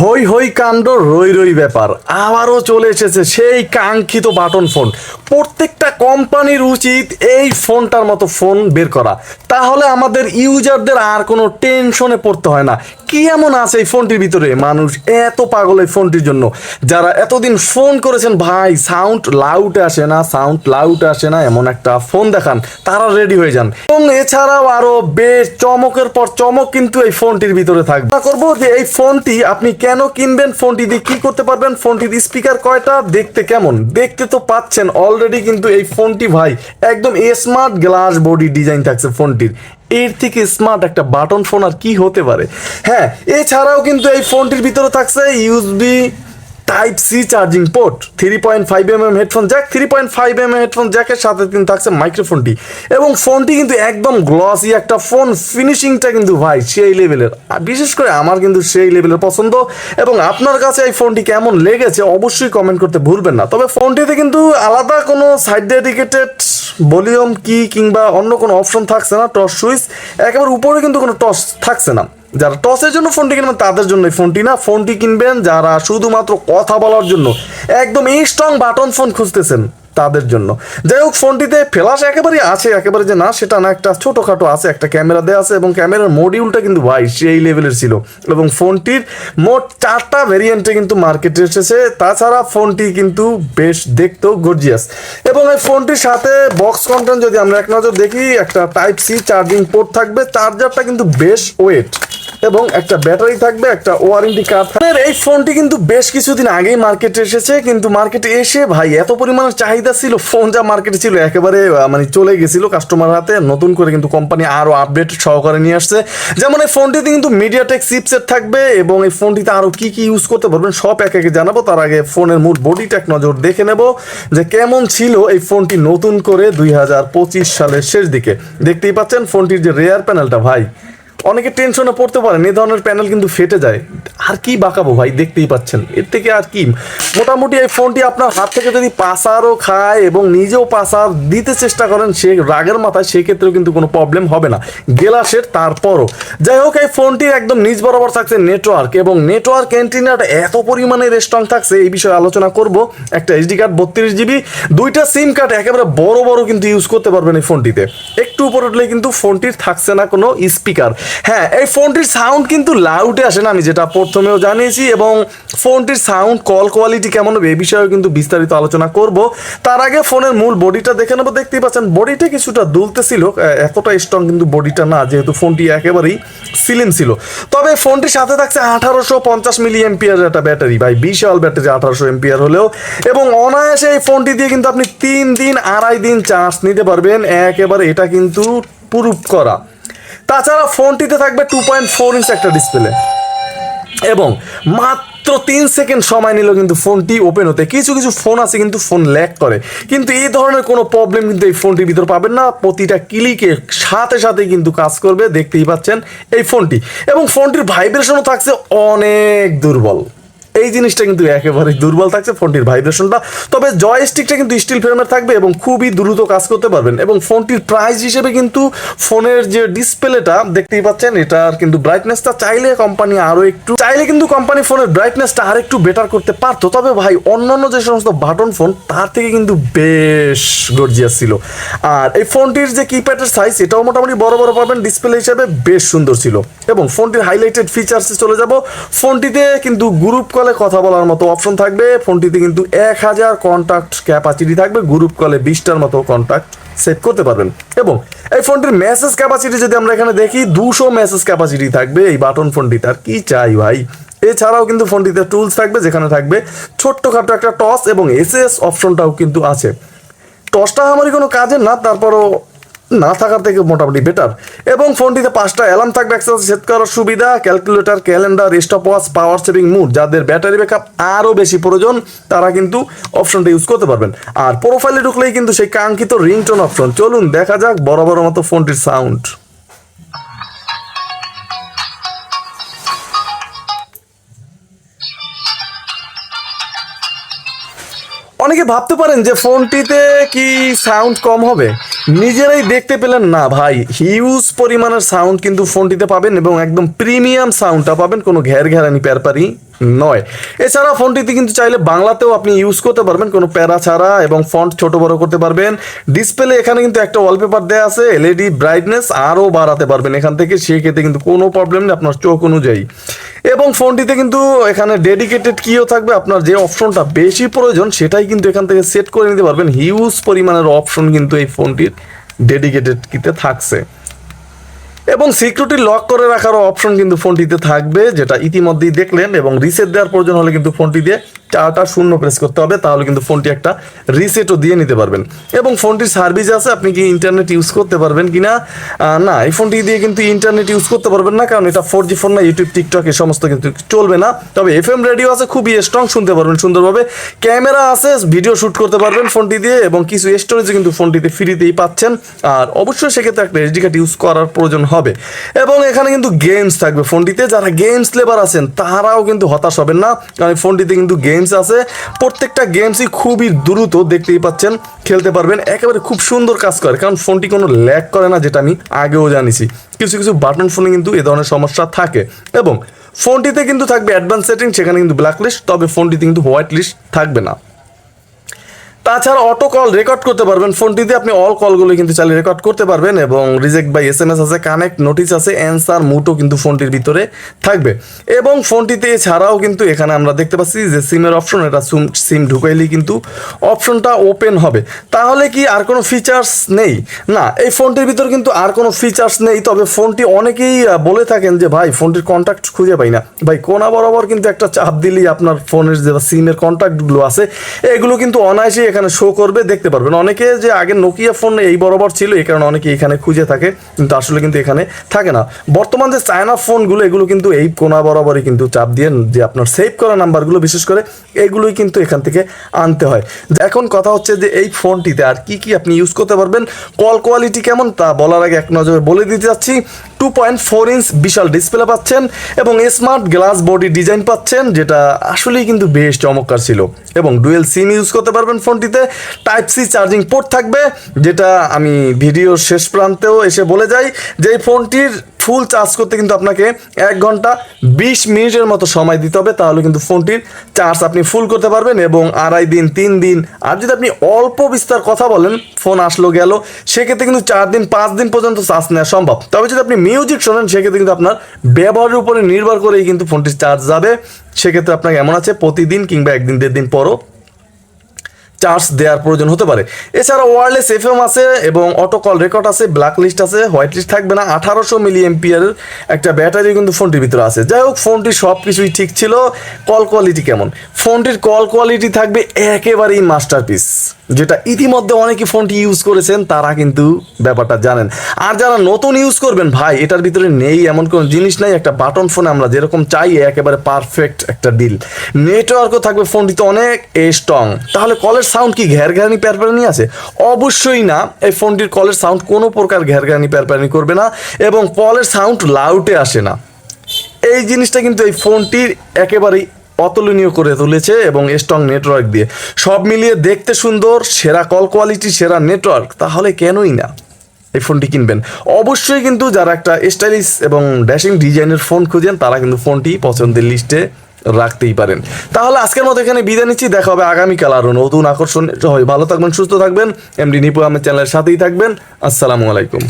হই হই কাণ্ড, রই রই ব্যাপার। আবারও চলে এসেছে সেই কাঙ্ক্ষিত বাটন ফোন। প্রত্যেকটা কোম্পানির উচিত এই ফোনটার মতো ফোন বের করা। তাহলে আমাদের ইউজারদের আর কোনো টেনশনে পড়তে হয় না। কি এমন আছে এই ফোনটির ভিতরে? মানুষ এত পাগল এই ফোনটির জন্য। যারা এতদিন ফোন করেছেন, ভাই সাউন্ড লাউড আসে না সাউন্ড লাউড আসে না, এমন একটা ফোন দেখান, তারা রেডি হয়ে যান। এবং এছাড়াও আরও বেশ চমকের পর চমক কিন্তু এই ফোনটির ভিতরে থাকবে। করব যে এই ফোনটি আপনি কেন কিনবেন, ফোনটি দিয়ে কি করতে পারবেন, ফোনটির স্পিকার কয়টা, দেখতে কেমন? দেখতে তো পাচ্ছেন অলরেডি কিন্তু এই ফোনটি, ভাই, একদম স্মার্ট গ্লাস বডি ডিজাইন থাকছে ফোনটির। এর থেকে স্মার্ট একটা বাটন ফোন আর কি হতে পারে? হ্যাঁ এছাড়াও কিন্তু এই ফোনটির ভিতরে থাকছে USB type C charging port three point five M M headphone jack three point five M M headphone জ্যাকের সাথে কিন্তু থাকছে মাইক্রোফোনটি এবং ফোনটি কিন্তু একদম গ্লসি একটা ফোন ফিনিশিংটা কিন্তু ভাই সেই লেভেলের আর বিশেষ করে আমার কিন্তু সেই লেভেলের পছন্দ। এবং আপনার কাছে এই ফোনটি কেমন লেগেছে অবশ্যই কমেন্ট করতে ভুলবেন না। তবে ফোনটিতে কিন্তু আলাদা কোনো সাইড ডেডিকেটেড ভলিউম কি কিংবা অন্য কোনো অপশন থাকছে না, টস সুইচ, একেবারে উপরে কিন্তু কোনো টস থাকছে না। যারা টসের জন্য ফোনটি কিনবেন, তাদের জন্য ফোনটি না। ফোনটি কিনবেন যারা শুধুমাত্র কথা বলার জন্য একদম স্ট্রং বাটন ফোন খুঁজতেছেন। তাদের জন্য। যাই হোক, ফোনটিতে ফ্ল্যাশ একেবারেই আছে, একেবারে যে না, সেটা না, একটা ছোটোখাটো আছে, একটা ক্যামেরা দেওয়া আছে এবং ক্যামেরার মডিউলটা কিন্তু ভাই সেই লেভেলের ছিল। এবং ফোনটির মোট চারটা ভেরিয়েন্টে কিন্তু মার্কেটে এসেছে। তাছাড়া ফোনটি কিন্তু বেশ দেখতেও গর্জিয়াস এবং এই ফোনটির সাথে বক্স কন্টেন্ট যদি আমরা এক নজর দেখি, একটা টাইপ সি চার্জিং পোর্ট থাকবে চার্জারটা কিন্তু বেশ ওয়েট এবং একটা ব্যাটারি থাকবে, একটা ওয়ারেন্টি কার্ড থাকবে। এই ফোনটি কিন্তু বেশ কিছুদিন আগেই মার্কেটে এসেছে, কিন্তু মার্কেটে এসে ভাই, এত পরিমাণের চাহিদা ছিল ফোন যা মার্কেটে ছিল, একেবারে মানে চলে গেছিল কাস্টমার হাতে। নতুন করে কিন্তু কোম্পানি আরও আপডেট সহকারে নিয়ে আসছে। যেমন এই ফোনটিতে কিন্তু মিডিয়াটেক চিপসেট থাকবে এবং এই ফোনটিতে আরও কি কি ইউজ করতে পারবেন, সব এক একে জানাব। তার আগে ফোনের মূল বডিটা এক নজর দেখে নেব যে কেমন ছিল এই ফোনটি নতুন করে দুই হাজার পঁচিশ সালের শেষ দিকে। দেখতেই পাচ্ছেন ফোনটির যে রেয়ার প্যানেলটা ভাই অনেকে টেনশনে পড়তে পারেন এই ধরনের প্যানেল কিন্তু ফেটে যায়। আর কি বাঁকাবো ভাই? দেখতেই পাচ্ছেন। এর থেকে আর কি? মোটামুটি এই ফোনটি আপনার হাত থেকে যদি পাসারও খায় এবং নিজেও পাসার দিতে চেষ্টা করেন, সে রাগের মাথায় সেক্ষেত্রেও কিন্তু কোনো প্রবলেম হবে না। গেলাসের তারপরও। যাই হোক, এই ফোনটির একদম নিজ বরাবর থাকছে নেটওয়ার্ক এবং নেটওয়ার্ক অ্যান্টিনাটা এত পরিমাণে স্ট্রং থাকছে, এই বিষয়ে আলোচনা করব। একটা এইচডি কার্ড বত্রিশ জিবি দুইটা সিম কার্ড একেবারে বড় বড় কিন্তু ইউজ করতে পারবেন এই ফোনটিতে। একটু উপর উঠলে কিন্তু ফোনটির থাকছে না কোনো স্পিকার হ্যাঁ এই ফোনটির সাউন্ড কিন্তু লাউডে আসে না, আমি যেটা প্রথমেও জানিয়েছি এবং ফোনটির সাউন্ড, কল কোয়ালিটি কেমন হবে এই বিষয়েও কিন্তু বিস্তারিত আলোচনা করব। তার আগে ফোনের মূল বডিটা দেখে নেব। দেখতেই পাচ্ছেন, বডিটা কিছুটা দুলতেছিল এতটা স্ট্রং কিন্তু বডিটা না, যেহেতু ফোনটি একেবারেই সিলিম ছিল। তবে ফোনটির সাথে থাকছে আঠারোশো পঞ্চাশ মিলি এমপিয়ার একটা ব্যাটারি। ভাই, বিশাল ব্যাটারি, আঠারোশো এমপিয়ার হলেও। এবং অনায়াসে এই ফোনটি দিয়ে কিন্তু আপনি তিন দিন, আড়াই দিন চার্জ নিতে পারবেন। একেবারে এটা কিন্তু প্রুফ করা। তাছাড়া ফোনটিতে থাকবে টু পয়েন্ট ফোর ইঞ্চ একটা ডিসপ্লে এবং মাত্র তিন সেকেন্ড সময় নিল কিন্তু ফোনটি ওপেন হতে, কিছু কিছু ফোন আছে কিন্তু ফোন ল্যাক করে। কিন্তু এই ধরনের কোনো প্রবলেম কিন্তু এই ফোনটির ভিতর পাবেন না। প্রতিটা ক্লিকে সাথে সাথে কিন্তু কাজ করবে, দেখতেই পাচ্ছেন এই ফোনটি এবং ফোনটির ভাইব্রেশনও থাকছে অনেক দুর্বল। এই জিনিসটা কিন্তু একেবারে দুর্বল থাকছে ফোনটির ভাইব্রেশনটা। তবে জয়স্টিকটা কিন্তু স্টিল ফ্রেমের থাকবে এবং খুবই দ্রুত কাজ করতে পারবেন এবং ফোনটির প্রাইস হিসেবে কিন্তু ফোনের যে ডিসপ্লেটা দেখতেই পাচ্ছেন, এটার কিন্তু ব্রাইটনেসটা চাইলে কোম্পানি আরও একটু চাইলে কিন্তু কোম্পানি ফোনের ব্রাইটনেসটা আর একটু বেটার করতে পারতো। তবে ভাই, অন্যান্য যে সমস্ত বাটন ফোন তার থেকে কিন্তু বেশ গর্জিয়াস ছিল। আর এই ফোনটির যে কিপ্যাডের সাইজ এটাও মোটামুটি বড় বড় পাবেন ডিসপ্লে হিসেবে বেশ সুন্দর ছিল। এবং ফোনটির হাইলাইটেড ফিচার্সে চলে যাব। ফোনটিতে কিন্তু গ্রুপ কলে কথা বলার মতো অপশন থাকবে। ফোনটিতে কিন্তু এক হাজার কন্ট্যাক্ট ক্যাপাসিটি থাকবে। গ্রুপ কলে বিশটার মতো কন্ট্যাক্ট সেট করতে পারবেন। এবং এই ফোনটির মেসেজ ক্যাপাসিটি যদি আমরা এখানে দেখি, দুশো মেসেজ ক্যাপাসিটি থাকবে এই বাটন ফোনটিতে। আর কি চাই ভাই? এছাড়াও কিন্তু ফোনটিতে টুলস থাকবে, যেখানে থাকবে ছোট্টখাটো একটা টস এবং এসএস অপশনটাও কিন্তু আছে। টসটা আমারই কোনো কাজের না, তারপরও না থাকার থেকে মোটামুটি বেটার এবং ফোনটিতে পাঁচটা অ্যালার্ম থাকবে একসাথে সেট করার সুবিধা calculator calendar stopwatch power saving mode যাদের ব্যাটারি ব্যাকআপ আরও বেশি প্রয়োজন, তারা কিন্তু অপশনটা ইউজ করতে পারবেন। আর প্রোফাইলে ঢুকলেই কিন্তু সেই কাঙ্ক্ষিত রিংটোন অপশন চলুন, দেখা যাক বড় বড় মতো ফোনটির সাউন্ড অনেকে ভাবতে পারেন যে ফোনটিতে কি সাউন্ড কম হবে। নিজেরাই দেখতে পেলেন, না ভাই হিউজ পরিমাণের সাউন্ড কিন্তু ফোনটিতে পাবেন এবং একদম প্রিমিয়াম সাউন্ডটা পাবেন, কোনো ঘের ঘেরানি প্যারপারি। নয়। এছাড়া ফোনটিতে কিন্তু চাইলে বাংলাতেও আপনি ইউজ করতে পারবেন। কোনো প্যারা ছাড়া এবং ফন্ট ছোট বড় করতে পারবেন। ডিসপ্লে এখানে কিন্তু একটা ওয়ালপেপার দেওয়া আছে এলইডি ব্রাইটনেস আরও বাড়াতে পারবেন এখান থেকে। সেক্ষেত্রে কিন্তু কোনো প্রবলেম নেই আপনার চোখ অনুযায়ী। এবং ফোনটিতে কিন্তু এখানে ডেডিকেটেড কিও থাকবে। আপনার যে অপশনটা বেশি প্রয়োজন, সেটাই কিন্তু এখান থেকে সেট করে নিতে পারবেন। হিউজ পরিমাণের অপশন কিন্তু এই ফোনটির ডেডিকেটেড কিতে থাকছে। এবং সিকিউরিটি লক করে রাখারও অপশন কিন্তু ফোনটিতে থাকবে, যেটা ইতিমধ্যেই দেখলেন এবং রিসেট দেওয়ার প্রয়োজন হলে কিন্তু ফোনটি দিয়ে চারটা শূন্য প্রেস করতে হবে তাহলে কিন্তু ফোনটি একটা রিসেটও দিয়ে নিতে পারবেন। এবং ফোনটির সার্ভিস আছে আপনি কি ইন্টারনেট ইউজ করতে পারবেন কিনা আহ, না এই ফোনটি দিয়ে কিন্তু ইন্টারনেট ইউজ করতে পারবেন না কারণ এটা ফোর জি ফোন না ইউটিউব টিকটক এ সমস্ত কিন্তু চলবে না। তবে এফ এম রেডিও আছে খুবই স্ট্রং শুনতে পারবেন সুন্দরভাবে। ক্যামেরা আছে ভিডিও শ্যুট করতে পারবেন ফোনটি দিয়ে এবং কিছু স্টোরেজ কিন্তু ফোনটিতে ফ্রিতেই পাচ্ছেন। আর অবশ্যই সেক্ষেত্রে একটা এসডি কার্ড ইউজ করার প্রয়োজন হবে। এবং এখানে কিন্তু গেমস থাকবে ফোনটিতে। যারা গেমস লেবার আছেন তারাও কিন্তু হতাশ হবেন না কারণ ফোনটিতে কিন্তু গেমস আছে। প্রত্যেকটা গেমসই খুবই দ্রুত দেখতেই পাচ্ছেন, খেলতে পারবেন। একেবারে খুব সুন্দর কাজ করে, কারণ ফোনটি কোনো ল্যাক করে না, যেটা আমি আগেও জানিছি। কিছু কিছু বাটন ফোনে কিন্তু এ ধরনের সমস্যা থাকে। এবং ফোনটিতে কিন্তু থাকবে অ্যাডভান্স সেটিং সেখানে কিন্তু ব্ল্যাক লিস্ট তবে ফোনটিতে কিন্তু হোয়াইট লিস্ট থাকবে না। তাছাড়া অটো কল রেকর্ড করতে পারবেন। ফোনটিতে আপনি অল কলগুলো কিন্তু চালিয়ে রেকর্ড করতে পারবেন এবং reject by S M S আছে কানেক্ট নোটিস আছে অ্যান্সার মুটো কিন্তু ফোনটির ভিতরে থাকবে। এবং ফোনটিতে এছাড়াও কিন্তু এখানে আমরা দেখতে পাচ্ছি যে সিমের অপশন এটা সিম ঢুকাইলেই কিন্তু অপশনটা ওপেন হবে। তাহলে কি আর কোনো ফিচার্স নেই? না, এই ফোনটির ভিতর কিন্তু আর কোনো ফিচার্স নেই, তবে ফোনটি অনেকেই বলে থাকেন যে, ভাই, ফোনটির কন্ট্যাক্ট খুঁজে পাই না। ভাই, কোনা বরাবর কিন্তু একটা চাপ দিলেই আপনার ফোনের যে সিমের কন্ট্যাক্টগুলো আছে, এগুলো কিন্তু অনায়াসেই এখানে শো করবে, দেখতে পারবেন। অনেকে যে আগে নোকিয়া ফোন এই বরাবর ছিল, এই কারণে অনেকে এখানে খুঁজে থাকে, কিন্তু আসলে কিন্তু এখানে থাকে না। বর্তমান যে চায়না ফোনগুলো এগুলো কিন্তু এই কোনা বরাবরই কিন্তু চাপ দিয়ে, যে আপনার সেভ করা নাম্বারগুলো বিশেষ করে, এগুলোই কিন্তু এখান থেকে আনতে হয়। এখন কথা হচ্ছে যে এই ফোনটিতে আর কি কি আপনি ইউজ করতে পারবেন কল কোয়ালিটি কেমন তা বলার আগে এক নজরে বলে দিতে যাচ্ছি টু পয়েন্ট ফোর ইঞ্চ বিশাল ডিসপ্লে পাচ্ছেন এবং স্মার্ট গ্লাস বডি ডিজাইন পাচ্ছেন, যেটা আসলেই কিন্তু বেশ চমৎকার ছিল। এবং ডুয়েল সিম ইউজ করতে পারবেন ফোনটিতে। টাইপ সি চার্জিং পোর্ট থাকবে, যেটা আমি ভিডিওর শেষ প্রান্তেও এসে বলে যাই যে এই ফোনটির ফুল চার্জ করতে কিন্তু আপনাকে এক ঘণ্টা বিশ মিনিটের মতো সময় দিতে হবে, তাহলে কিন্তু ফোনটির চার্জ আপনি ফুল করতে পারবেন এবং আড়াই দিন, তিন দিন, আর যদি আপনি অল্প বিস্তার কথা বলেন, ফোন আসলো, গেল, সেক্ষেত্রে কিন্তু চার দিন, পাঁচ দিন পর্যন্ত চার্জ নেওয়া সম্ভব। তবে যদি আপনি মিউজিক শোনেন, সেক্ষেত্রে কিন্তু আপনার ব্যবহারের উপরে নির্ভর করেই কিন্তু ফোনটির চার্জ যাবে। সেক্ষেত্রে আপনাকে এমন আছে, প্রতিদিন কিংবা একদিন দেড় দিন পরও চার্জ দেওয়ার প্রয়োজন হতে পারে। এছাড়া ওয়ারলেস এফ এম আছে এবং অটো কল রেকর্ড আছে ব্ল্যাক লিস্ট আছে হোয়াইট লিস্ট থাকবে না। আঠারোশো মিলি এমপিয়ারের একটা ব্যাটারি কিন্তু ফোনটির ভিতরে আছে। যাই হোক, ফোনটির সব কিছুই ঠিক ছিল। কল কোয়ালিটি কেমন? ফোনটির কল কোয়ালিটি থাকবে একেবারেই মাস্টারপিস যেটা ইতিমধ্যে অনেকে ফোনটি ইউজ করেছেন, তারা কিন্তু ব্যাপারটা জানেন। আর যারা নতুন ইউজ করবেন, ভাই, এটার ভিতরে নেই এমন কোনো জিনিস নাই। একটা বাটন ফোনে আমরা যেরকম চাই একেবারে পারফেক্ট একটা ডিল নেটওয়ার্কও থাকবে ফোনটিতে অনেক স্ট্রং তাহলে কলের সাউন্ড কি ঘ্যারঘ্যারানি প্যারপ্যারানি আছে? অবশ্যই না, এই ফোনটির কলের সাউন্ড কোনো প্রকার ঘ্যারঘ্যারানি প্যারপ্যারানি করবে না এবং কলের সাউন্ড লাউটে আসে না। এই জিনিসটা কিন্তু এই ফোনটির একেবারেই অতুলনীয় করে তুলেছে এবং স্ট্রং নেটওয়ার্ক দিয়ে। সব মিলিয়ে দেখতে সুন্দর, সেরা কল কোয়ালিটি সেরা নেটওয়ার্ক তাহলে কেনই না এই ফোনটি কিনবেন? অবশ্যই কিন্তু যারা একটা স্টাইলিশ এবং ড্যাশিং ডিজাইনের ফোন খুঁজেন, তারা কিন্তু ফোনটি পছন্দের লিস্টে রাখতেই পারেন। তাহলে আজকের মতো এখানে বিদায় নিচ্ছি। দেখা হবে আগামীকাল আরও নতুন আকর্ষণ হয় ভালো থাকবেন, সুস্থ থাকবেন। এমডি নিপু আহমেদ চ্যানেলের সাথেই থাকবেন। আসসালামু আলাইকুম।